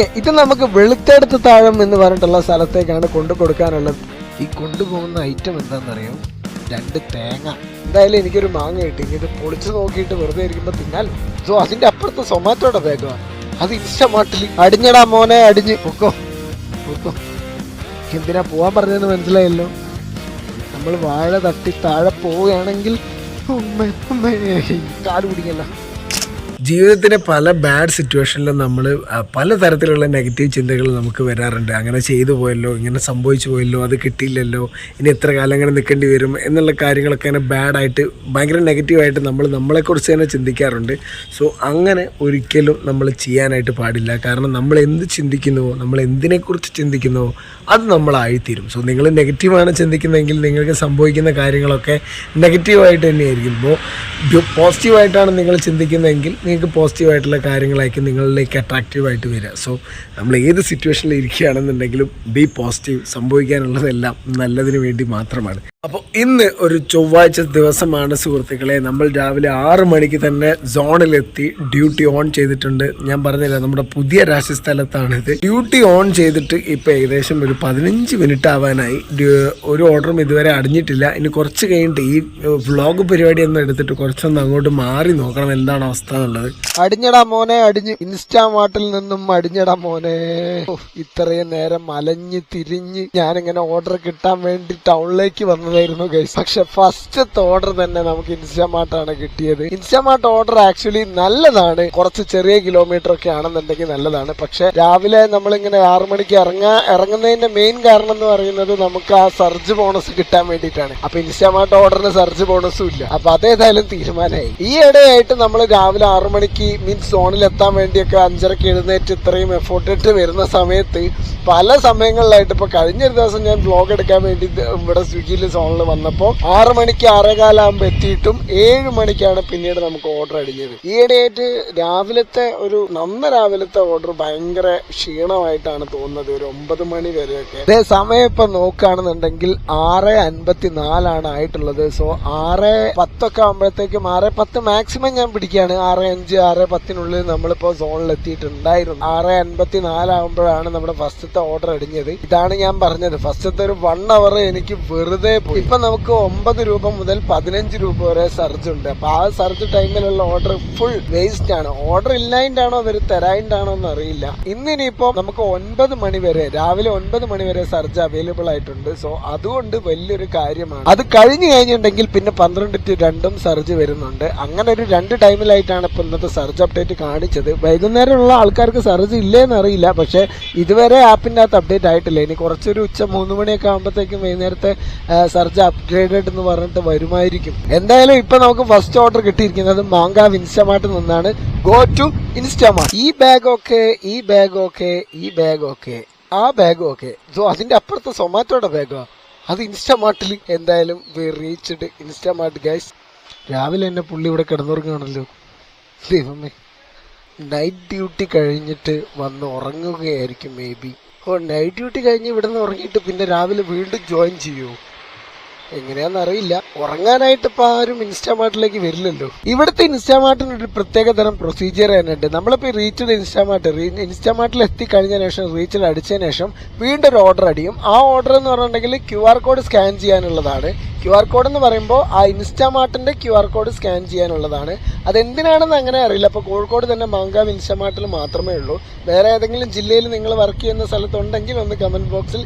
Okay ഇത് നമുക്ക് വെളുത്തെടുത്ത് താഴം എന്ന് പറഞ്ഞിട്ടുള്ള സ്ഥലത്തേക്കാണ് കൊണ്ടു കൊടുക്കാനുള്ളത്. ഈ കൊണ്ടുപോകുന്ന ഐറ്റം എന്താണെന്നറിയോ? രണ്ട് തേങ്ങ. എന്തായാലും എനിക്കൊരു മാങ്ങ കിട്ടി. ഇത് പൊളിച്ചു നോക്കിയിട്ട് വെറുതെ ഇരിക്കുമ്പോൾ തിന്നാൽ സോ അതിന്റെ അപ്പുറത്ത് സൊമാറ്റോയുടെ ബാഗാണ് അത് ഇഷ്ടമാട്ടിൽ അടിഞ്ഞടാ മോനെ അടിഞ്ഞ്. പൊക്കോ പൊക്കോ. എന്തിനാ പോവാൻ പറഞ്ഞതെന്ന് മനസ്സിലായല്ലോ? നമ്മൾ വാഴ തട്ടി താഴെ പോവുകയാണെങ്കിൽ കാൽ പിടിക്കല്ല ജീവിതത്തിലെ പല ബാഡ് സിറ്റുവേഷനിലും നമ്മൾ പല തരത്തിലുള്ള നെഗറ്റീവ് ചിന്തകൾ നമുക്ക് വരാറുണ്ട്. അങ്ങനെ ചെയ്തു പോയല്ലോ ഇങ്ങനെ സംഭവിച്ചു പോയല്ലോ അത് കിട്ടിയില്ലല്ലോ ഇനി എത്ര കാലം അങ്ങനെ നിൽക്കേണ്ടി വരും എന്നുള്ള കാര്യങ്ങളൊക്കെ അങ്ങനെ ബാഡായിട്ട് ഭയങ്കര നെഗറ്റീവായിട്ട് നമ്മൾ നമ്മളെക്കുറിച്ച് തന്നെ ചിന്തിക്കാറുണ്ട്. സോ അങ്ങനെ ഒരിക്കലും നമ്മൾ ചെയ്യാനായിട്ട് പാടില്ല. കാരണം നമ്മൾ എന്ത് ചിന്തിക്കുന്നുവോ നമ്മൾ എന്തിനെക്കുറിച്ച് ചിന്തിക്കുന്നുവോ അത് നമ്മളായിത്തീരും. സോ നിങ്ങൾ നെഗറ്റീവാണ് ചിന്തിക്കുന്നതെങ്കിൽ നിങ്ങൾക്ക് സംഭവിക്കുന്ന കാര്യങ്ങളൊക്കെ നെഗറ്റീവായിട്ട് തന്നെയായിരിക്കും. ഇപ്പോൾ പോസിറ്റീവായിട്ടാണ് നിങ്ങൾ ചിന്തിക്കുന്നതെങ്കിൽ നിങ്ങൾക്ക് പോസിറ്റീവായിട്ടുള്ള കാര്യങ്ങളായിരിക്കും നിങ്ങളിലേക്ക് അട്രാക്റ്റീവായിട്ട് വരിക. സോ നമ്മൾ ഏത് സിറ്റുവേഷനിൽ ഇരിക്കുകയാണെന്നുണ്ടെങ്കിലും ബി പോസിറ്റീവ് സംഭവിക്കാനുള്ളതെല്ലാം നല്ലതിന് വേണ്ടി മാത്രമാണ്. അപ്പോൾ ഇന്ന് ഒരു ചൊവ്വാഴ്ച ദിവസമാണ് സുഹൃത്തുക്കളെ. നമ്മൾ രാവിലെ ആറ് മണിക്ക് തന്നെ സോണിലെത്തി ഡ്യൂട്ടി ഓൺ ചെയ്തിട്ടുണ്ട്. ഞാൻ പറഞ്ഞില്ല നമ്മുടെ പുതിയ രാശിസ്ഥലത്താണിത്. ഡ്യൂട്ടി ഓൺ ചെയ്തിട്ട് ഇപ്പോൾ ഏകദേശം ഒരു പതിനഞ്ച് മിനിറ്റ് ആവാനായി. ഒരു ഓർഡറും ഇതുവരെ അടിഞ്ഞിട്ടില്ല. ഇനി കുറച്ച് കഴിഞ്ഞിട്ട് ഈ വ്ളോഗ് പരിപാടി ഒന്നും എടുത്തിട്ട് കുറച്ചൊന്ന് അങ്ങോട്ട് മാറി നോക്കണം എന്താണ് അവസ്ഥ എന്നുള്ളത്. അടിഞ്ഞടാ മോനെ അടിഞ്ഞ്. ഇൻസ്റ്റാമാർട്ടിൽ നിന്നും അടിഞ്ഞടാ മോനെ. ഇത്രയും നേരം അലഞ്ഞ് തിരിഞ്ഞ് ഞാനിങ്ങനെ ഓർഡർ കിട്ടാൻ വേണ്ടി ടൗണിലേക്ക് വന്നതായിരുന്നു ഗൈസ് പക്ഷെ ഫസ്റ്റത്തെ ഓർഡർ തന്നെ നമുക്ക് ഇൻസ്റ്റാമാർട്ടാണ് കിട്ടിയത്. ഇൻസ്റ്റാമാർട്ട് ഓർഡർ ആക്ച്വലി നല്ലതാണ്. കുറച്ച് ചെറിയ കിലോമീറ്റർ ഒക്കെ ആണെന്നുണ്ടെങ്കിൽ നല്ലതാണ്. പക്ഷെ രാവിലെ നമ്മളിങ്ങനെ ആറു മണിക്ക് ഇറങ്ങാ ഇറങ്ങുന്നതിന്റെ മെയിൻ കാരണം എന്ന് പറയുന്നത് നമുക്ക് ആ സർജ് ബോണസ് കിട്ടാൻ വേണ്ടിയിട്ടാണ്. അപ്പൊ ഇൻസ്റ്റാമാർട്ട് ഓർഡറിന് സർജ് ബോണസും ഇല്ല. അപ്പൊ അതേതായാലും തീരുമാനമായി. ഈ ഇടയായിട്ട് നമ്മൾ രാവിലെ ആറു മണിക്ക് മീൻസ് സോണിൽ എത്താൻ വേണ്ടിയൊക്കെ അഞ്ചരക്ക് എഴുന്നേറ്റ് ഇത്രയും എഫോർട്ട് ഇട്ട് വരുന്ന സമയത്ത് പല സമയങ്ങളിലായിട്ട് ഇപ്പൊ കഴിഞ്ഞൊരു ദിവസം ഞാൻ ബ്ലോഗ് എടുക്കാൻ വേണ്ടി ഇവിടെ സ്വിഗ്ഗിയിൽ സോണിൽ വന്നപ്പോൾ ആറ് മണിക്ക് ആറേകാലാകുമ്പോൾ എത്തിയിട്ടും ഏഴ് മണിക്കാണ് പിന്നീട് നമുക്ക് ഓർഡർ അടിഞ്ഞത്. ഈയിടെയായിട്ട് രാവിലത്തെ ഒരു നന്ന രാവിലത്തെ ഓർഡർ ഭയങ്കര ക്ഷീണമായിട്ടാണ് തോന്നുന്നത്. ഒരു ഒമ്പത് മണി വരെയൊക്കെ. അതേ സമയം ഇപ്പൊ നോക്കുകയാണെന്നുണ്ടെങ്കിൽ ആറ് അൻപത്തി നാലാണ് ആയിട്ടുള്ളത്. സോ ആറ് പത്തൊക്കെ ആകുമ്പോഴത്തേക്കും ആറ് പത്ത് മാക്സിമം ഞാൻ പിടിക്കുകയാണ്. ആറ് അഞ്ച് ആറ് പത്തിനുള്ളിൽ നമ്മളിപ്പോ സോണിൽ എത്തിയിട്ടുണ്ടായിരുന്നു. ആറ് അൻപത്തി നാലാകുമ്പോഴാണ് നമ്മുടെ ഫസ്റ്റത്തെ ഓർഡർ അടിഞ്ഞത്. ഇതാണ് ഞാൻ പറഞ്ഞത്. ഫസ്റ്റത്തെ ഒരു വൺ അവർ എനിക്ക് വെറുതെ ഇപ്പൊ നമുക്ക് ഒമ്പത് രൂപ മുതൽ പതിനഞ്ച് രൂപ വരെ സർജ് ഉണ്ട്. അപ്പൊ ആ സർജ് ടൈമിലുള്ള ഓർഡർ ഫുൾ വേസ്റ്റ് ആണ്. ഓർഡർ ഇല്ലായിട്ടാണോ അവർ തരായിട്ടാണോ എന്ന് അറിയില്ല. ഇന്നിനിപ്പോ നമുക്ക് ഒൻപത് മണി വരെ രാവിലെ ഒൻപത് മണി വരെ സർജ് അവൈലബിൾ ആയിട്ടുണ്ട്. സോ അതുകൊണ്ട് വലിയൊരു കാര്യമാണ്. അത് കഴിഞ്ഞു കഴിഞ്ഞിട്ടുണ്ടെങ്കിൽ പിന്നെ പന്ത്രണ്ട് ടു രണ്ടും സർജ് വരുന്നുണ്ട്. അങ്ങനെ ഒരു രണ്ട് ടൈമിലായിട്ടാണ് ഇപ്പൊ ഇന്നത്തെ സർജ് അപ്ഡേറ്റ് കാണിച്ചത്. വൈകുന്നേരമുള്ള ആൾക്കാർക്ക് സർജ് ഇല്ലേന്ന് അറിയില്ല. പക്ഷെ ഇതുവരെ ആപ്പിന്റെ അകത്ത് അപ്ഡേറ്റ് ആയിട്ടില്ല. ഇനി കുറച്ചൊരു ഉച്ച മൂന്ന് മണിയൊക്കെ ആകുമ്പോഴത്തേക്കും വൈകുന്നേരത്തെ സർജ് അപ്ഗ്രേഡഡ് എന്ന് പറഞ്ഞിട്ട് വരുമായിരിക്കും. എന്തായാലും ഇപ്പൊ നമുക്ക് ഫസ്റ്റ് ഓർഡർ കിട്ടിയിരിക്കുന്നത് മാങ്കാവ് ഇൻസ്റ്റമാർട്ടിൽ നിന്നാണ്. ഗോ ടു ഇൻസ്റ്റമാർട്ട് ഈ ബാഗ് ഓക്കെ ഈ ബാഗ് ഓക്കെ ഈ ബാഗ് ഓക്കെ ആ ബാഗ് ഓക്കെ അതിന്റെ അപ്പുറത്തെ സൊമാറ്റോയുടെ ബാഗോ അത് ഇൻസ്റ്റമാർട്ടിൽ എന്തായാലും റീച്ച്ഡ് ഇൻസ്റ്റമാർട്ട് ഗൈസ് രാവിലെ എന്നെ പുള്ളി ഇവിടെ കിടന്നുറങ്ങുകയാണല്ലോ. ദൈവമേ. നൈറ്റ് ഡ്യൂട്ടി കഴിഞ്ഞിട്ട് വന്ന് ഉറങ്ങുകയായിരിക്കും maybe oh night duty കഴിഞ്ഞ് ഇവിടെ നിന്ന് ഉറങ്ങിയിട്ട് പിന്നെ രാവിലെ വീണ്ടും ജോയിൻ ചെയ്യുമോ എങ്ങനെയാന്ന് അറിയില്ല ഉറങ്ങാനായിട്ട് ഇപ്പൊ ആരും ഇൻസ്റ്റാമാർട്ടിലേക്ക് വരില്ലല്ലോ. ഇവിടുത്തെ ഇൻസ്റ്റാമാർട്ടിന് ഒരു പ്രത്യേക തരം പ്രൊസീജിയർ തന്നെ ഉണ്ട് നമ്മളിപ്പോ റീച്ചിൽ ഇൻസ്റ്റാമാർട്ട് ഇൻസ്റ്റാമാർട്ടിൽ എത്തിക്കഴിഞ്ഞ ശേഷം റീച്ചിൽ അടിച്ചതിന് ശേഷം വീണ്ടും ഒരു ഓർഡർ അടിയും. ആ ഓർഡർ എന്ന് പറഞ്ഞിട്ടുണ്ടെങ്കിൽ ക്യു ആർ കോഡ് സ്കാൻ ചെയ്യാനുള്ളതാണ്. ക്യു ആർ കോഡ് എന്ന് പറയുമ്പോൾ ആ ഇൻസ്റ്റാമാർട്ടിന്റെ ക്യു ആർ കോഡ് സ്കാൻ ചെയ്യാനുള്ളതാണ്. അതെന്തിനാണെന്ന് അങ്ങനെ അറിയില്ല. അപ്പോൾ കോഴിക്കോട് തന്നെ മാങ്കാവ് ഇൻസ്റ്റാമാർട്ടിൽ മാത്രമേ ഉള്ളൂ. വേറെ ഏതെങ്കിലും ജില്ലയിൽ നിങ്ങൾ വർക്ക് ചെയ്യുന്ന സ്ഥലത്തുണ്ടെങ്കിൽ ഒന്ന് കമന്റ് ബോക്സിൽ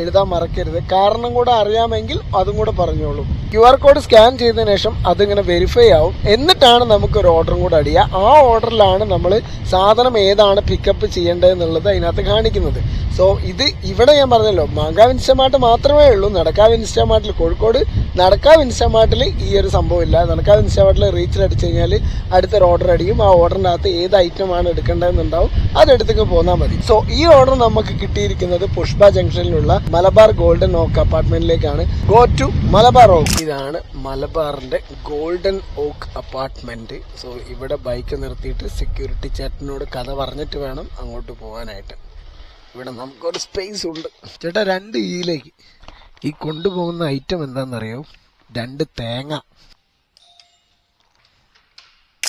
എഴുതാൻ മറക്കരുത്. കാരണം കൂടെ അറിയാമെങ്കിൽ അതും കൂടെ പറഞ്ഞോളൂ. ക്യു ആർ കോഡ് സ്കാൻ ചെയ്തതിനു ശേഷം അതിങ്ങനെ വെരിഫൈ ആവും. എന്നിട്ടാണ് നമുക്ക് ഒരു ഓർഡർ കൂടെ അടിയുക. ആ ഓർഡറിലാണ് നമ്മൾ സാധനം ഏതാണ് പിക്കപ്പ് ചെയ്യേണ്ടത് എന്നുള്ളത് അതിനകത്ത് കാണിക്കുന്നത്. സോ ഇത് ഇവിടെ ഞാൻ പറഞ്ഞല്ലോ മാങ്കാവ് ഇൻസ്റ്റമാർട്ട് മാത്രമേ ഉള്ളൂ. നടക്കാവ് ഇൻസ്റ്റമാർട്ടിൽ കോഴിക്കോട് നടക്കാവ് ഇൻസ്റ്റമാർട്ടിൽ ഈ ഒരു സംഭവം ഇല്ല. നടക്കാവ് ഇൻസ്റ്റമാർട്ടിൽ റീച്ചിൽ അടിച്ചു കഴിഞ്ഞാൽ അടുത്തൊരു ഓർഡർ അടിയും. ആ ഓർഡറിനകത്ത് അകത്ത് ഏത് ഐറ്റമാണ് എടുക്കേണ്ടതെന്നുണ്ടാവും. അതെടുത്തേക്ക് പോന്നാൽ മതി. സോ ഈ ഓർഡർ നമുക്ക് കിട്ടിയിരിക്കുന്നത് പുഷ്പ ജംഗ്ഷനിലുള്ള മലബാർ ഗോൾഡൻ ഓക്ക് അപ്പാർട്ട്മെന്റിലേക്കാണ് ഗോ ടു മലബാർ ഓക്ക്. ഇതാണ് മലബാറിന്റെ ഗോൾഡൻ ഓക്ക് അപ്പാർട്ട്മെന്റ്. സോ ഇവിടെ ബൈക്ക് നിർത്തിയിട്ട് സെക്യൂരിറ്റി ചേട്ടനോട് കഥ പറഞ്ഞിട്ട് വേണം അങ്ങോട്ട് പോകാനായിട്ട് ഇവിടെ നമുക്കൊരു സ്പേസ് ഉണ്ട്. ചേട്ടാ രണ്ട് ഈയിലേക്ക്. ഈ കൊണ്ടുപോകുന്ന ഐറ്റം എന്താണെന്നറിയോ? രണ്ട് തേങ്ങ.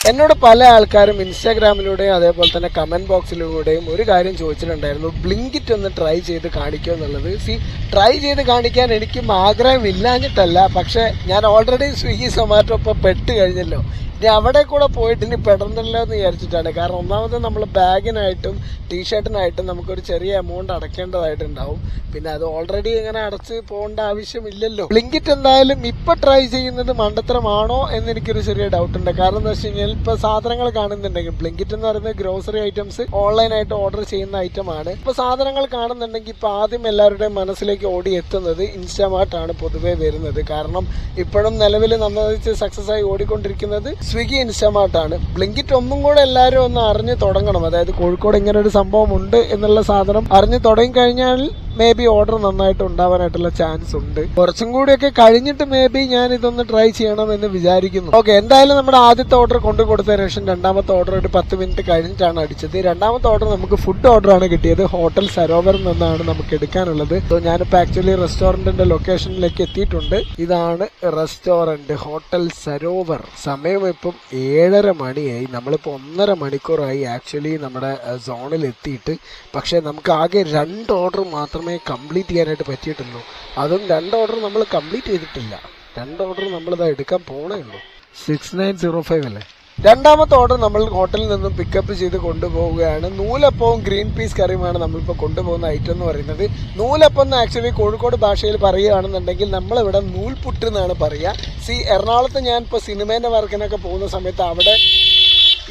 എന്നോട് പല ആൾക്കാരും ഇൻസ്റ്റാഗ്രാമിലൂടെയും അതേപോലെ തന്നെ കമന്റ് ബോക്സിലൂടെയും ഒരു കാര്യം ചോദിച്ചിട്ടുണ്ടായിരുന്നു. ബ്ലിങ്കിറ്റ് ഒന്ന് ട്രൈ ചെയ്ത് കാണിക്കുക എന്നുള്ളത്. സി ട്രൈ ചെയ്ത് കാണിക്കാൻ എനിക്കും ആഗ്രഹമില്ലാഞ്ഞിട്ടല്ല. പക്ഷേ ഞാൻ ഓൾറെഡി സ്വിഗ്ഗി സൊമാറ്റോ ഇപ്പോൾ പെട്ട് കഴിഞ്ഞല്ലോ. ഇനി അവിടെ കൂടെ പോയിട്ട് ഇനി പെടണ്ടല്ലോ എന്ന് വിചാരിച്ചിട്ടാണ്. കാരണം ഒന്നാമത് നമ്മൾ ബാഗിനായിട്ടും ടീഷർട്ടിനായിട്ടും നമുക്കൊരു ചെറിയ എമൗണ്ട് അടയ്ക്കേണ്ടതായിട്ടുണ്ടാവും. പിന്നെ അത് ഓൾറെഡി ഇങ്ങനെ അടച്ച് പോകേണ്ട ആവശ്യമില്ലല്ലോ. ബ്ലിങ്കിറ്റ് എന്തായാലും ഇപ്പൊ ട്രൈ ചെയ്യുന്നത് മണ്ടത്തരമാണോ എന്ന് എനിക്കൊരു ചെറിയ ഡൗട്ട് ഉണ്ട്. കാരണം എന്താ വെച്ച് കഴിഞ്ഞാൽ ഇപ്പൊ സാധനങ്ങൾ കാണുന്നുണ്ടെങ്കിൽ ബ്ലിങ്കിറ്റ് എന്ന് പറയുന്നത് ഗ്രോസറി ഐറ്റംസ് ഓൺലൈനായിട്ട് ഓർഡർ ചെയ്യുന്ന ഐറ്റം ആണ്. ഇപ്പൊ സാധനങ്ങൾ കാണുന്നുണ്ടെങ്കിൽ ഇപ്പൊ ആദ്യം എല്ലാവരുടെയും മനസ്സിലേക്ക് ഓടി എത്തുന്നത് ഇൻസ്റ്റാമാർട്ട് ആണ് പൊതുവെ വരുന്നത്. കാരണം ഇപ്പോഴും നിലവിൽ നന്നായി സക്സസ് ആയി ഓടിക്കൊണ്ടിരിക്കുന്നത് സ്വിഗ്ഗി ഇൻസ്റ്റമാർട്ടാണ് ബ്ലിങ്കിറ്റ് ഒന്നും കൂടെ എല്ലാവരും ഒന്ന് അറിഞ്ഞു തുടങ്ങണം. അതായത് കോഴിക്കോട് ഇങ്ങനെ ഒരു സംഭവം ഉണ്ട് എന്നുള്ള സാധനം അറിഞ്ഞു തുടങ്ങി കഴിഞ്ഞാൽ മേ ബി ഓർഡർ നന്നായിട്ട് ഉണ്ടാവാനായിട്ടുള്ള ചാൻസ് ഉണ്ട്. കുറച്ചും കൂടിയൊക്കെ കഴിഞ്ഞിട്ട് മേ ബി ഞാൻ ഇതൊന്ന് ട്രൈ ചെയ്യണം എന്ന് വിചാരിക്കുന്നു. ഓക്കെ എന്തായാലും നമ്മുടെ ആദ്യത്തെ ഓർഡർ കൊണ്ടു കൊടുത്തതിന് ശേഷം രണ്ടാമത്തെ ഓർഡർ ഒരു പത്ത് മിനിറ്റ് കഴിഞ്ഞിട്ടാണ് അടിച്ചത്. രണ്ടാമത്തെ ഓർഡർ നമുക്ക് ഫുഡ് ഓർഡർ ആണ് കിട്ടിയത്. ഹോട്ടൽ സരോവറിൽ നിന്നാണ് നമുക്ക് എടുക്കാനുള്ളത്. സോ ഞാനിപ്പോൾ ആക്ച്വലി റെസ്റ്റോറന്റിന്റെ ലൊക്കേഷനിലേക്ക് എത്തിയിട്ടുണ്ട്. ഇതാണ് റെസ്റ്റോറന്റ് ഹോട്ടൽ സരോവർ. സമയം ഇപ്പം ഏഴര മണിയായി. നമ്മളിപ്പോൾ ഒന്നര മണിക്കൂറായി ആക്ച്വലി നമ്മുടെ സോണിൽ എത്തിയിട്ട്. പക്ഷേ നമുക്ക് ആകെ രണ്ട് ഓർഡർ മാത്രമേ കംപ്ലീറ്റ് ചെയ്യാനായിട്ട് പറ്റിയിട്ടുള്ളൂ. അതും രണ്ട് ഓർഡർ നമ്മൾ കംപ്ലീറ്റ് ചെയ്തിട്ടില്ല. രണ്ട് ഓർഡർ ഇതാ എടുക്കാൻ പോണേ ഉള്ളൂ. സിക്സ് നയൻ സീറോ ഫൈവ് അല്ലേ? രണ്ടാമത്തെ ഓർഡർ നമ്മൾ ഹോട്ടലിൽ നിന്നും പിക്കപ്പ് ചെയ്ത് കൊണ്ടുപോവുകയാണ്. നൂലപ്പവും ഗ്രീൻ പീസ് കറിയുമാണ് നമ്മളിപ്പോൾ കൊണ്ടുപോകുന്ന ഐറ്റം എന്ന് പറയുന്നത്. നൂലപ്പം എന്ന് ആക്ച്വലി കോഴിക്കോട് ഭാഷയിൽ പറയുകയാണെന്നുണ്ടെങ്കിൽ നമ്മളിവിടെ നൂൽപുട്ട് എന്നാണ് പറയുക. സി എറണാകുളത്ത് ഞാൻ ഇപ്പോൾ സിനിമേന്റെ വർക്കിനൊക്കെ പോകുന്ന സമയത്ത് അവിടെ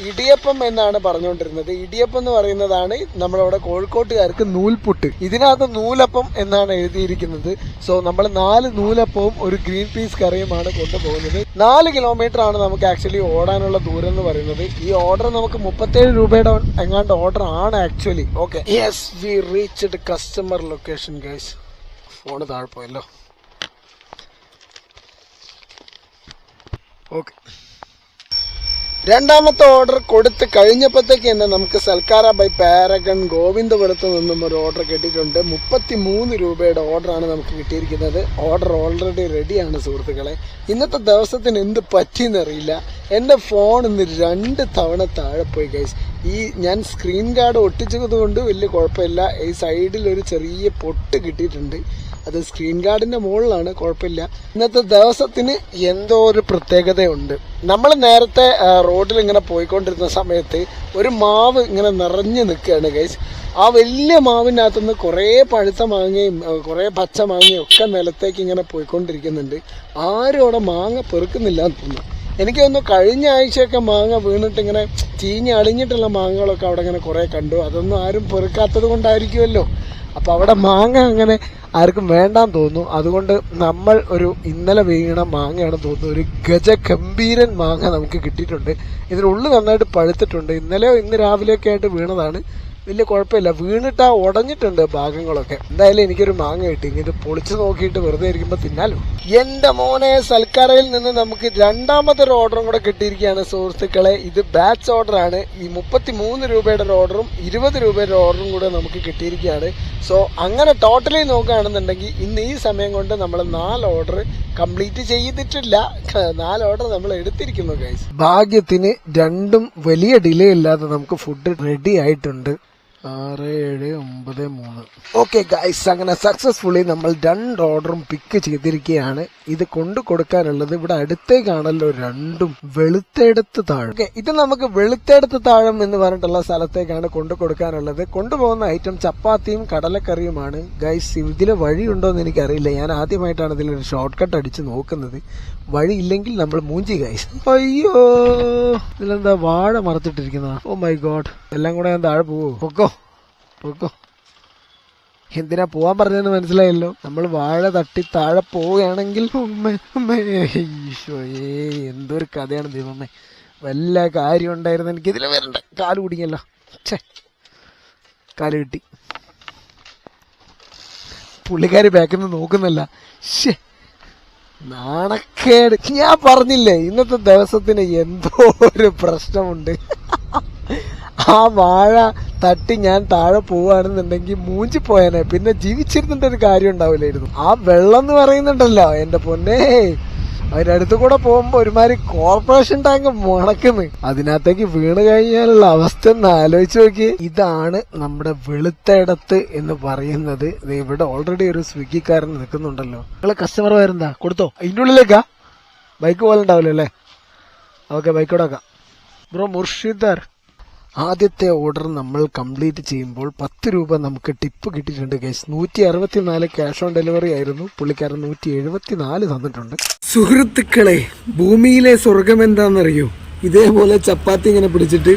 ഇടിയപ്പം എന്നാണ് പറഞ്ഞുകൊണ്ടിരുന്നത്. ഇടിയപ്പം എന്ന് പറയുന്നതാണ് നമ്മളവിടെ കോഴിക്കോട്ടുകാർക്ക് നൂൽപുട്ട്. ഇതിനകത്ത് നൂലപ്പം എന്നാണ് എഴുതിയിരിക്കുന്നത്. സോ നമ്മൾ നാല് നൂലപ്പവും ഒരു ഗ്രീൻ പീസ് കറിയുമാണ് കൊണ്ടുപോകുന്നത്. നാല് കിലോമീറ്റർ ആണ് നമുക്ക് ആക്ച്വലി ഓടാനുള്ള ദൂരം എന്ന് പറയുന്നത്. ഈ ഓർഡർ നമുക്ക് മുപ്പത്തേഴ് രൂപയുടെ എങ്ങാണ്ട് ഓർഡർ ആണ് actually okay yes we reached customer location guys phone താഴെ പോയല്ലോ. ഓക്കെ രണ്ടാമത്തെ ഓർഡർ കൊടുത്ത് കഴിഞ്ഞപ്പോഴത്തേക്ക് തന്നെ നമുക്ക് സൽക്കാര ബൈ പാരഗൺ ഗോവിന്ദപുരത്ത് നിന്നും ഒരു ഓർഡർ കിട്ടിയിട്ടുണ്ട്. മുപ്പത്തി മൂന്ന് രൂപയുടെ ഓർഡറാണ് നമുക്ക് കിട്ടിയിരിക്കുന്നത്. ഓർഡർ ഓൾറെഡി റെഡിയാണ് സുഹൃത്തുക്കളെ. ഇന്നത്തെ ദിവസത്തിന് എന്ത് പറ്റിയെന്നറിയില്ല എന്റെ ഫോൺ ഇന്ന് രണ്ട് തവണ താഴെ പോയി ഗൈസ് ഈ ഞാൻ സ്ക്രീൻ ഗാർഡ് ഒട്ടിച്ചത് കൊണ്ട് വലിയ കുഴപ്പമില്ല. ഈ സൈഡിൽ ഒരു ചെറിയ പൊട്ട് കിട്ടിയിട്ടുണ്ട്. അത് സ്ക്രീൻ ഗാർഡിന്റെ മുകളിലാണ് കുഴപ്പമില്ല. ഇന്നത്തെ ദിവസത്തിന് എന്തോ ഒരു പ്രത്യേകതയുണ്ട്. നമ്മൾ നേരത്തെ റോഡിൽ ഇങ്ങനെ പോയിക്കൊണ്ടിരുന്ന സമയത്ത് ഒരു മാവ് ഇങ്ങനെ നിറഞ്ഞു നിൽക്കുകയാണ് ഗൈസ് ആ വലിയ മാവിനകത്തുനിന്ന് കുറേ പഴുത്ത മാങ്ങയും കുറേ പച്ച മാങ്ങയും ഒക്കെ നിലത്തേക്ക് ഇങ്ങനെ പോയിക്കൊണ്ടിരിക്കുന്നുണ്ട്. ആരും അവിടെ മാങ്ങ പെറുക്കുന്നില്ല എന്ന് തോന്നുന്നു. എനിക്ക് തോന്നുന്നു കഴിഞ്ഞ ആഴ്ചയൊക്കെ മാങ്ങ വീണിട്ട് ഇങ്ങനെ ചീഞ്ഞ് അളിഞ്ഞിട്ടുള്ള മാങ്ങകളൊക്കെ അവിടെ ഇങ്ങനെ കുറേ കണ്ടു. അതൊന്നും ആരും പെറുക്കാത്തത് കൊണ്ടായിരിക്കുമല്ലോ. അപ്പൊ അവിടെ മാങ്ങ അങ്ങനെ ആർക്കും വേണ്ടാന്ന് തോന്നുന്നു. അതുകൊണ്ട് നമ്മൾ ഒരു ഇന്നലെ വീണ മാങ്ങയാണെന്ന് തോന്നുന്നു. ഒരു ഗജ ഗംഭീരൻ മാങ്ങ നമുക്ക് കിട്ടിയിട്ടുണ്ട്. ഇതിനുള്ളിൽ നന്നായിട്ട് പഴുത്തിട്ടുണ്ട്. ഇന്നലെയോ ഇന്ന് രാവിലെയൊക്കെ ആയിട്ട് വീണതാണ്. വലിയ കുഴപ്പമില്ല. വീണിട്ടാ ഉടഞ്ഞിട്ടുണ്ട് ഭാഗങ്ങളൊക്കെ. എന്തായാലും എനിക്കൊരു മാങ്ങ കിട്ടി. ഇത് പൊളിച്ചു നോക്കിയിട്ട് വെറുതെ ഇരിക്കുമ്പോൾ തിന്നാലോ. എന്റെ മോനെ സൽക്കാരയിൽ നിന്ന് നമുക്ക് രണ്ടാമത്തെ ഒരു ഓർഡറും കൂടെ കിട്ടിയിരിക്കുകയാണ് സുഹൃത്തുക്കളെ. ഇത് ബാച്ച് ഓർഡർ ആണ്. ഈ മുപ്പത്തി മൂന്ന് രൂപയുടെ ഒരു ഓർഡറും ഇരുപത് രൂപയുടെ ഓർഡറും കൂടെ നമുക്ക് കിട്ടിയിരിക്കുകയാണ്. സോ അങ്ങനെ ടോട്ടലി നോക്കുകയാണെന്നുണ്ടെങ്കിൽ ഇന്ന് ഈ സമയം കൊണ്ട് നമ്മൾ നാല് ഓർഡർ കംപ്ലീറ്റ് ചെയ്തിട്ടില്ല. നാല് ഓർഡർ നമ്മൾ എടുത്തിരിക്കുന്നു ഗൈസ് ഭാഗ്യത്തിന് രണ്ടും വലിയ ഡിലേ ഇല്ലാതെ നമുക്ക് ഫുഡ് റെഡി ആയിട്ടുണ്ട്. ആറ് ഏഴ് ഒമ്പത് മൂന്ന്. ഓക്കെ ഗൈസ് അങ്ങനെ സക്സസ്ഫുള്ളി നമ്മൾ രണ്ട് ഓർഡറും പിക്ക് ചെയ്തിരിക്കുകയാണ്. ഇത് കൊണ്ടു കൊടുക്കാനുള്ളത് ഇവിടെ അടുത്തേക്കാണല്ലോ രണ്ടും വെളുത്തെടുത്ത് താഴം. ഓക്കെ ഇത് നമുക്ക് വെളുത്തെടുത്ത് താഴം എന്ന് പറഞ്ഞിട്ടുള്ള സ്ഥലത്തേക്കാണ് കൊണ്ടു കൊടുക്കാനുള്ളത്. കൊണ്ടുപോകുന്ന ഐറ്റം ചപ്പാത്തിയും കടലക്കറിയുമാണ്. ഗൈസ് ഇതിലെ വഴിയുണ്ടോ എന്ന് എനിക്കറിയില്ല. ഞാൻ ആദ്യമായിട്ടാണ് ഇതിലൊരു ഷോർട്ട് കട്ട് അടിച്ച് നോക്കുന്നത്. വഴിയില്ലെങ്കിൽ നമ്മൾ മൂഞ്ചി ഗൈസ് അയ്യോ ഇതിലെന്താ വാഴ മറത്തിട്ടിരിക്കുന്ന ഓ മൈ ഗോഡ് എല്ലാം കൂടെ ഞാൻ താഴെ പോവോ? പൊക്കോ? പൊക്കോ. എന്തിനാ പോവാൻ പറഞ്ഞതെന്ന് മനസ്സിലായല്ലോ നമ്മൾ വാഴ തട്ടി താഴെ പോവുകയാണെങ്കിൽ ഉമ്മേ, ഉമ്മേ, ഈശോയേ എന്തൊരു കഥയാണ് ദൈവമേ. വല്ല കാര്യം ഉണ്ടായിരുന്നു എനിക്ക് ഇതിൽ വരണ്ട. കാൽ കുടിക്കല്ലോ ഛേ കാൽ കിട്ടി. പുള്ളിക്കാരി ബാക്കിൽ നിന്ന് നോക്കുന്നില്ല. ഷേ നാണക്കേട്. ഞാൻ പറഞ്ഞില്ലേ ഇന്നത്തെ ദിവസത്തിന് എന്തോ ഒരു പ്രശ്നമുണ്ട്. ആ വാഴ തട്ടി ഞാൻ താഴെ പോവാണെന്നുണ്ടെങ്കിൽ മൂഞ്ചി പോയാനെ. പിന്നെ ജീവിച്ചിരുന്നിട്ട് ഒരു കാര്യം ഉണ്ടാവില്ലായിരുന്നു. ആ വെള്ളം എന്ന് പറയുന്നുണ്ടല്ലോ എന്റെ പൊന്നേ. അതിന്റെ അടുത്ത് കൂടെ പോകുമ്പോ ഒരുമാതിരി കോർപ്പറേഷൻ ടാങ്ക് മുണക്കുന്നു അതിനകത്തേക്ക് വീണ് കഴിഞ്ഞാലുള്ള അവസ്ഥ ഒന്ന് ആലോചിച്ച് നോക്കി ഇതാണ് നമ്മുടെ വെളുത്തയിടത്ത് എന്ന് പറയുന്നത്. ഇവിടെ ഓൾറെഡി ഒരു സ്വിഗ്ഗിക്കാരൻ നിൽക്കുന്നുണ്ടല്ലോ. നിങ്ങളെ കസ്റ്റമർ വരുന്നതാ കൊടുത്തോ. അതിന്റെ ഉള്ളിലേക്കാ. ബൈക്ക് പോലെ ഉണ്ടാവില്ലല്ലേ ഓക്കെ ബൈക്കോടെ ആക്കാം. ബ്രോ മുർഷിദാർ ആദ്യത്തെ ഓർഡർ നമ്മൾ കംപ്ലീറ്റ് ചെയ്യുമ്പോൾ പത്ത് രൂപ നമുക്ക് ടിപ്പ് കിട്ടിയിട്ടുണ്ട് കേസ് നൂറ്റി അറുപത്തിനാല് ക്യാഷ് ഓൺ ഡെലിവറി ആയിരുന്നു. പുള്ളിക്കാരൻ നൂറ്റി എഴുപത്തിനാല് തന്നിട്ടുണ്ട്. സുഹൃത്തുക്കളെ ഭൂമിയിലെ സ്വർഗം എന്താണെന്നറിയോ? ഇതേപോലെ ചപ്പാത്തി ഇങ്ങനെ പിടിച്ചിട്ട്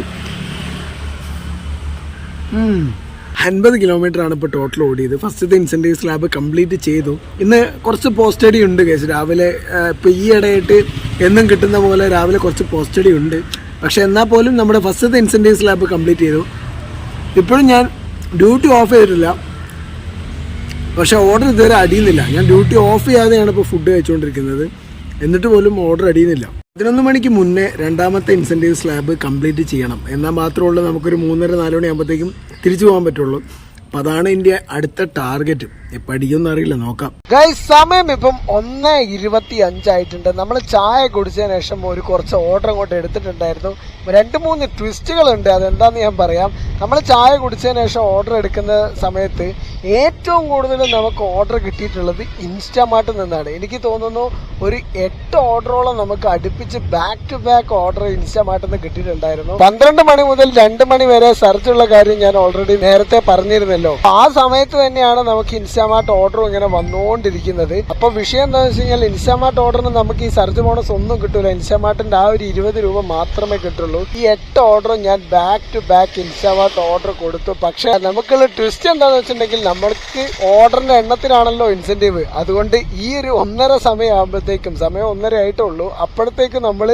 അൻപത് കിലോമീറ്റർ ആണ് ഇപ്പോൾ ടോട്ടൽ ഓടിയത്. ഫസ്റ്റത്തെ ഇൻസെന്റീവ് സ്ലാബ് കംപ്ലീറ്റ് ചെയ്തു. ഇന്ന് കുറച്ച് പോസ്റ്റഡി ഉണ്ട് കേസ് രാവിലെ ഇപ്പോൾ ഈ ഇടയായിട്ട് എന്നും കിട്ടുന്ന പോലെ രാവിലെ കുറച്ച് പോസ്റ്റഡി ഉണ്ട്. പക്ഷെ എന്നാൽ പോലും നമ്മുടെ ഫസ്റ്റത്തെ ഇൻസെന്റീവ് സ്ലാബ് കംപ്ലീറ്റ് ചെയ്തു. ഇപ്പോഴും ഞാൻ ഡ്യൂട്ടി ഓഫ് ചെയ്തിട്ടില്ല. പക്ഷേ ഓർഡർ ഇതുവരെ അടിയുന്നില്ല ഞാൻ ഡ്യൂട്ടി ഓഫ് ചെയ്യാതെയാണ് ഇപ്പോൾ ഫുഡ് കഴിച്ചുകൊണ്ടിരിക്കുന്നത്. എന്നിട്ട് പോലും ഓർഡർ അടിയുന്നില്ല പതിനൊന്ന് മണിക്ക് മുന്നേ രണ്ടാമത്തെ ഇൻസെന്റീവ് സ്ലാബ് കംപ്ലീറ്റ് ചെയ്യണം. എന്നാൽ മാത്രമേ ഉള്ളൂ നമുക്കൊരു മൂന്നര നാല് മണിയാകുമ്പോഴത്തേക്കും തിരിച്ചു പോകാൻ പറ്റുള്ളൂ. അപ്പോൾ അതാണ് എന്റെ അടുത്ത ടാർഗറ്റ് പഠിക്കൊന്നും അറിയില്ല നോക്കാം. ഗൈസ് സമയം ഇപ്പം ഒന്ന് ഇരുപത്തി അഞ്ചായിട്ടുണ്ട് നമ്മൾ ചായ കുടിച്ചതിന് ശേഷം ഒരു കുറച്ച് ഓർഡർ അങ്ങോട്ട് എടുത്തിട്ടുണ്ടായിരുന്നു. രണ്ട് മൂന്ന് ട്വിസ്റ്റുകൾ ഉണ്ട് അതെന്താന്ന് ഞാൻ പറയാം. നമ്മൾ ചായ കുടിച്ചതിന് ശേഷം ഓർഡർ എടുക്കുന്ന സമയത്ത് ഏറ്റവും കൂടുതൽ നമുക്ക് ഓർഡർ കിട്ടിയിട്ടുള്ളത് ഇൻസ്റ്റാമാർട്ടിൽ നിന്നാണ്. എനിക്ക് തോന്നുന്നു ഒരു എട്ട് ഓർഡറോളം നമുക്ക് അടുപ്പിച്ച് ബാക്ക് ടു ബാക്ക് ഓർഡർ ഇൻസ്റ്റാമാർട്ടിൽ നിന്ന് കിട്ടിയിട്ടുണ്ടായിരുന്നു. പന്ത്രണ്ട് മണി മുതൽ രണ്ട് മണി വരെ സെർച്ചുള്ള കാര്യം ഞാൻ ഓൾറെഡി നേരത്തെ പറഞ്ഞിരുന്നല്ലോ ആ സമയത്ത് തന്നെയാണ് നമുക്ക് ഇൻസ്റ്റാമാർട്ട് ഓർഡർ ഇങ്ങനെ വന്നുകൊണ്ടിരിക്കുന്നത് അപ്പൊ വിഷയം എന്താണെന്ന് വെച്ച് കഴിഞ്ഞാൽ ഇൻസ്റ്റാമാർട്ട് ഓർഡറിന് നമുക്ക് ഈ സർജ് ബോണസ് ഒന്നും കിട്ടൂല. ഇൻസ്റ്റാമാർട്ടിന്റെ ആ ഒരു ഇരുപത് രൂപ മാത്രമേ കിട്ടുള്ളൂ. ഈ എട്ട് ഓർഡറും ഞാൻ back to back Instamart order കൊടുത്തു. പക്ഷെ നമുക്കുള്ള ട്വിസ്റ്റ് എന്താണെന്ന് വെച്ചിട്ടുണ്ടെങ്കിൽ നമ്മൾക്ക് ഓർഡറിന്റെ എണ്ണത്തിനാണല്ലോ ഇൻസെന്റീവ് അതുകൊണ്ട് ഈ ഒരു ഒന്നര സമയം ആകുമ്പോഴത്തേക്കും സമയം ഒന്നര ആയിട്ടുള്ളൂ. അപ്പോഴത്തേക്കും നമ്മൾ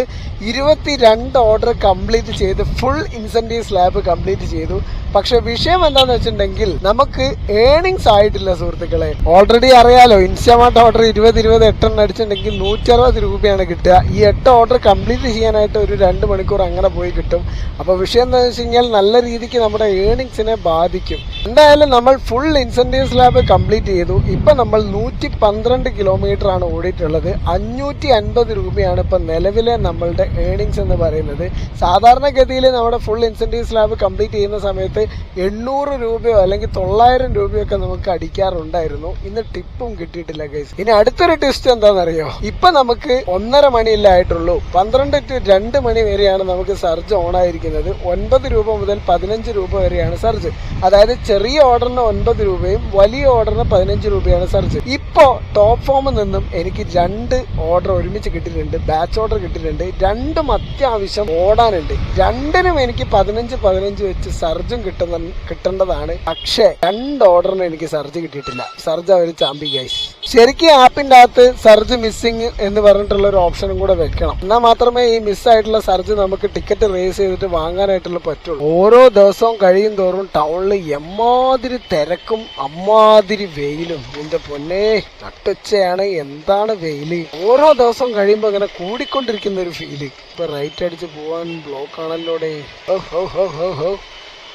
ഇരുപത്തി രണ്ട് ഓർഡർ കംപ്ലീറ്റ് ചെയ്ത് ഫുൾ ഇൻസെന്റീവ് സ്ലാബ് കംപ്ലീറ്റ് ചെയ്തു. പക്ഷെ വിഷയം എന്താന്ന് വെച്ചിട്ടുണ്ടെങ്കിൽ നമുക്ക് ഏണിങ്സ് ആയിട്ടില്ല സുഹൃത്തുക്കളെ. ഓൾറെഡി അറിയാലോ ഇൻസ്റ്റമാർട്ട് ഓർഡർ ഇരുപത് ഇരുപത് എട്ടെണ്ണം അടിച്ചിട്ടുണ്ടെങ്കിൽ നൂറ്റി അറുപത് രൂപയാണ് കിട്ടുക. ഈ എട്ട് ഓർഡർ കംപ്ലീറ്റ് ചെയ്യാനായിട്ട് ഒരു രണ്ട് മണിക്കൂർ അങ്ങനെ പോയി കിട്ടും. അപ്പൊ വിഷയം എന്താണെന്ന് വെച്ച് കഴിഞ്ഞാൽ നല്ല രീതിക്ക് നമ്മുടെ ഏണിങ്സിനെ ബാധിക്കും. എന്തായാലും നമ്മൾ ഫുൾ ഇൻസെന്റീവ് സ്ലാബ് കംപ്ലീറ്റ് ചെയ്തു. ഇപ്പൊ നമ്മൾ നൂറ്റി പന്ത്രണ്ട് കിലോമീറ്റർ ആണ് ഓടിയിട്ടുള്ളത്. അഞ്ഞൂറ്റി അൻപത് രൂപയാണ് ഇപ്പൊ നിലവിലെ നമ്മളുടെ ഏണിങ്സ് എന്ന് പറയുന്നത്. സാധാരണഗതിയിൽ നമ്മുടെ ഫുൾ ഇൻസെന്റീവ് സ്ലാബ് കംപ്ലീറ്റ് ചെയ്യുന്ന സമയത്ത് എണ്ണൂറ് രൂപയോ അല്ലെങ്കിൽ തൊള്ളായിരം രൂപയോ ഒക്കെ നമുക്ക് അടിക്കാറുണ്ടായിരുന്നു. ഇന്ന് ടിപ്പും കിട്ടിയിട്ടില്ല ഗൈസ് ഇനി അടുത്തൊരു ട്വിസ്റ്റ് എന്താണെന്നറിയോ? ഇപ്പൊ നമുക്ക് ഒന്നര മണിയല്ലേ ആയിട്ടുള്ളൂ. പന്ത്രണ്ട് ടു രണ്ട് മണി വരെയാണ് നമുക്ക് സർജ് ഓൺ ആയിരിക്കുന്നത് ഒൻപത് രൂപ മുതൽ പതിനഞ്ച് രൂപ വരെയാണ് സർജ് അതായത് ചെറിയ ഓർഡറിന് ഒൻപത് രൂപയും വലിയ ഓർഡറിന് പതിനഞ്ച് രൂപയാണ് സർജ് ഇപ്പോ ടോപ്പ് ഫോമിൽ നിന്നും എനിക്ക് രണ്ട് ഓർഡർ ഒരുമിച്ച് കിട്ടിയിട്ടുണ്ട് ബാച്ച് ഓർഡർ കിട്ടിയിട്ടുണ്ട്. രണ്ടും അത്യാവശ്യം ഓടാനുണ്ട്. രണ്ടിനും എനിക്ക് പതിനഞ്ച് പതിനഞ്ച് വെച്ച് സർജും കിട്ടുന്ന കിട്ടേണ്ടതാണ്. പക്ഷേ രണ്ട് ഓർഡറിന് എനിക്ക് സർജ് കിട്ടിയിട്ടില്ല. സർജ് അവർ ചാമ്പി ഗൈസ് ശരിക്കും ആപ്പിന്റെ അകത്ത് സർജ് മിസ്സിങ് എന്ന് പറഞ്ഞിട്ടുള്ള ഒരു ഓപ്ഷനും കൂടെ വെക്കണം. എന്നാൽ മാത്രമേ ഈ മിസ്സായിട്ടുള്ള സർജ് നമുക്ക് ടിക്കറ്റ് റേസ് ചെയ്തിട്ട് വാങ്ങാനായിട്ടുള്ള പറ്റുള്ളൂ. ഓരോ ദിവസവും കഴിയും തോറും ടൗണിൽ എമ്മാതിരി തിരക്കും അമ്മാതിരി വെയിലും. എന്റെ പൊന്നെ നട്ടുച്ചയാണ്. എന്താണ് വെയിൽ? ഓരോ ദിവസവും കഴിയുമ്പോൾ ഇങ്ങനെ കൂടിക്കൊണ്ടിരിക്കുന്ന ഒരു ഫീൽ ഇപ്പൊ റൈറ്റ് അടിച്ച് പോവാൻ ബ്ലോക്ക് ആണല്ലോടെ. ഹോ ഹോ ഹോ ഹോ ഹോ.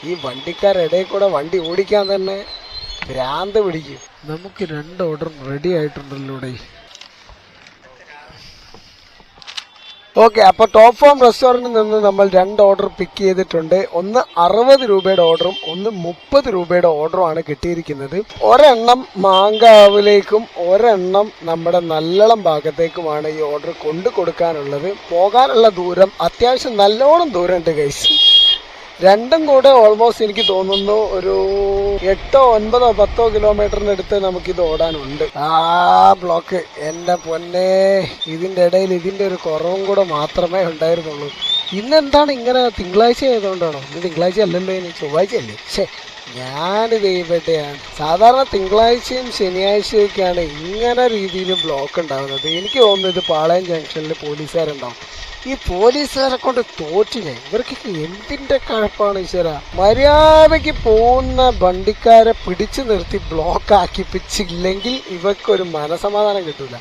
ഈ വണ്ടിക്കാരിടയിൽ കൂടെ വണ്ടി ഓടിക്കാൻ തന്നെ ഭ്രാന്ത് പിടിക്കും. നമുക്ക് രണ്ട് ഓർഡർ റെഡി ആയിട്ടുണ്ടല്ലോടെ ഓക്കെ അപ്പൊ ടോപ്പ് ഫോം റെസ്റ്റോറന്റിൽ നിന്ന് നമ്മൾ രണ്ട് ഓർഡർ പിക്ക് ചെയ്തിട്ടുണ്ട്. ഒന്ന് അറുപത് രൂപയുടെ ഓർഡറും ഒന്ന് മുപ്പത് രൂപയുടെ ഓർഡറും ആണ് കിട്ടിയിരിക്കുന്നത്. ഒരെണ്ണം മാങ്കാവിലേക്കും ഒരെണ്ണം നമ്മുടെ നല്ലളം ഭാഗത്തേക്കുമാണ് ഈ ഓർഡർ കൊണ്ടു കൊടുക്കാനുള്ളത്. പോകാനുള്ള ദൂരം അത്യാവശ്യം നല്ലോണം ദൂരമുണ്ട് ഗൈസ് രണ്ടും കൂടെ ഓൾമോസ്റ്റ് എനിക്ക് തോന്നുന്നു ഒരു എട്ടോ ഒൻപതോ പത്തോ അടുത്ത് നമുക്കിത് ഓടാനുണ്ട്. ആ ബ്ലോക്ക് എന്റെ പൊന്നെ. ഇതിന്റെ ഇടയിൽ ഇതിന്റെ ഒരു കുറവും കൂടെ മാത്രമേ ഉണ്ടായിരുന്നുള്ളൂ. ഇന്ന് എന്താണ് ഇങ്ങനെ തിങ്കളാഴ്ച ആയതുകൊണ്ടാണോ? ഇന്ന് തിങ്കളാഴ്ച അല്ലല്ലോ ഇനി ചൊവ്വാഴ്ച അല്ലേ പക്ഷേ ഞാനിത് ഇവിടെയാണ്. സാധാരണ തിങ്കളാഴ്ചയും ശനിയാഴ്ചയും ഒക്കെയാണ് ഇങ്ങനെ രീതിയിൽ ബ്ലോക്ക് ഉണ്ടാകുന്നത്. എനിക്ക് തോന്നുന്നത് പാളയം ജംഗ്ഷനിൽ പോലീസുകാരുണ്ടാവും. ഈ പോലീസുകാരെ കൊണ്ട് തോറ്റില്ലേ. ഇവർക്ക് എന്തിന്റെ കഴപ്പാണ് ഈശ്വര? മര്യാദയ്ക്ക് പോകുന്ന വണ്ടിക്കാരെ പിടിച്ചു നിർത്തി ബ്ലോക്ക് ആക്കിപ്പിച്ചില്ലെങ്കിൽ ഇവർക്കൊരു മനസമാധാനം കിട്ടൂല.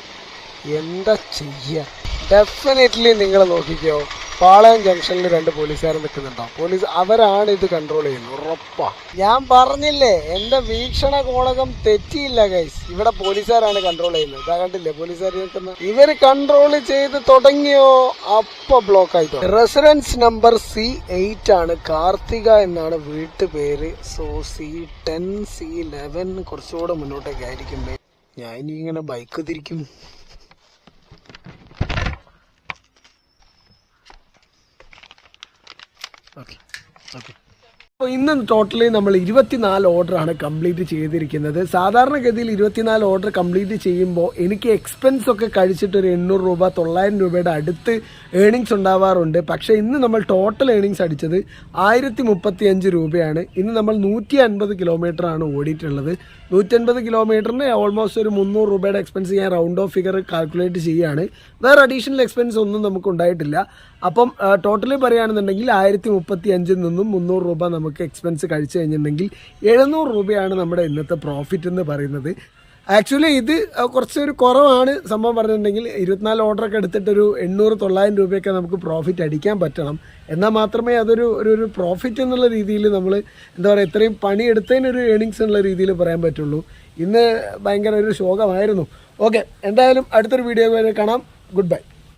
എന്താ ചെയ്യ? ഡെഫിനറ്റ്ലി നിങ്ങൾ നോക്കിക്കോ. പാളയം ജംഗ്ഷനിൽ രണ്ട് പോലീസുകാർ നിൽക്കുന്നുണ്ടാവും പോലീസ് അവരാണ് ഇത് കൺട്രോൾ ചെയ്യുന്നത്. ഉറപ്പാ. ഞാൻ പറഞ്ഞില്ലേ എന്റെ വീക്ഷണ കോളകം തെറ്റിയില്ല ഗൈസ് ഇവിടെ പോലീസുകാരാണ് കൺട്രോൾ ചെയ്യുന്നത്. ഇതാ കണ്ടില്ലേ പോലീസുകാർ നിൽക്കുന്നത്. ഇവർ കൺട്രോൾ ചെയ്ത് തുടങ്ങിയോ? അപ്പൊ ബ്ലോക്ക് ആയി റെസിഡൻസ് നമ്പർ സി എയ്റ്റ് ആണ്. കാർത്തിക എന്നാണ് വീട്ടുപേര്. So C ten C eleven കുറച്ചുകൂടെ മുന്നോട്ടേക്ക് ആയിരിക്കും ഞാൻ ഇനി ഇങ്ങനെ ബൈക്ക് തിരിക്കും. അപ്പോൾ ഇന്ന് ടോട്ടലി നമ്മൾ ഇരുപത്തിനാല് ഓർഡറാണ് കംപ്ലീറ്റ് ചെയ്തിരിക്കുന്നത്. സാധാരണഗതിയിൽ ഇരുപത്തിനാല് ഓർഡർ കംപ്ലീറ്റ് ചെയ്യുമ്പോൾ എനിക്ക് എക്സ്പെൻസ് ഒക്കെ കഴിച്ചിട്ട് ഒരു എണ്ണൂറ് രൂപ തൊള്ളായിരം രൂപയുടെ അടുത്ത് ഏണിങ്സ് ഉണ്ടാവാറുണ്ട്. പക്ഷേ ഇന്ന് നമ്മൾ ടോട്ടൽ ഏണിങ്സ് അടിച്ചത് ആയിരത്തി രൂപയാണ്. ഇന്ന് നമ്മൾ നൂറ്റി കിലോമീറ്റർ ആണ് ഓടിയിട്ടുള്ളത്. നൂറ്റൻപത് കിലോമീറ്ററിന് ഓൾമോസ്റ്റ് ഒരു മുന്നൂറ് രൂപയുടെ എക്സ്പെൻസ് ഞാൻ റൗണ്ട് ഓഫ് ഫിഗർ കാൽക്കുലേറ്റ് ചെയ്യുകയാണ് വേറെ അഡീഷണൽ എക്സ്പെൻസ് ഒന്നും നമുക്ക് ഉണ്ടായിട്ടില്ല. അപ്പം ടോട്ടലി പറയുകയാണെന്നുണ്ടെങ്കിൽ ആയിരത്തി മുപ്പത്തി അഞ്ചിൽ നിന്നും മുന്നൂറ് രൂപ നമുക്ക് എക്സ്പെൻസ് കഴിച്ചു കഴിഞ്ഞിട്ടുണ്ടെങ്കിൽ എഴുന്നൂറ് രൂപയാണ് നമ്മുടെ ഇന്നത്തെ പ്രോഫിറ്റ് എന്ന് പറയുന്നത്. ആക്ച്വലി ഇത് കുറച്ചൊരു കുറവാണ് സംഭവം പറഞ്ഞിട്ടുണ്ടെങ്കിൽ ഇരുപത്തിനാല് ഓർഡറൊക്കെ എടുത്തിട്ടൊരു എണ്ണൂറ് തൊള്ളായിരം രൂപയൊക്കെ നമുക്ക് പ്രോഫിറ്റ് അടിക്കാൻ പറ്റണം. എന്നാൽ മാത്രമേ അതൊരു ഒരു ഒരു പ്രോഫിറ്റ് എന്നുള്ള രീതിയിൽ നമ്മൾ എന്താ പറയുക ഇത്രയും പണിയെടുത്തതിനൊരു ഏണിങ്സ് എന്നുള്ള രീതിയിൽ പറയാൻ പറ്റുള്ളൂ. ഇന്ന് ഭയങ്കര ഒരു ശോകമായിരുന്നു. ഓക്കെ എന്തായാലും അടുത്തൊരു വീഡിയോ വരെ കാണാം. Good bye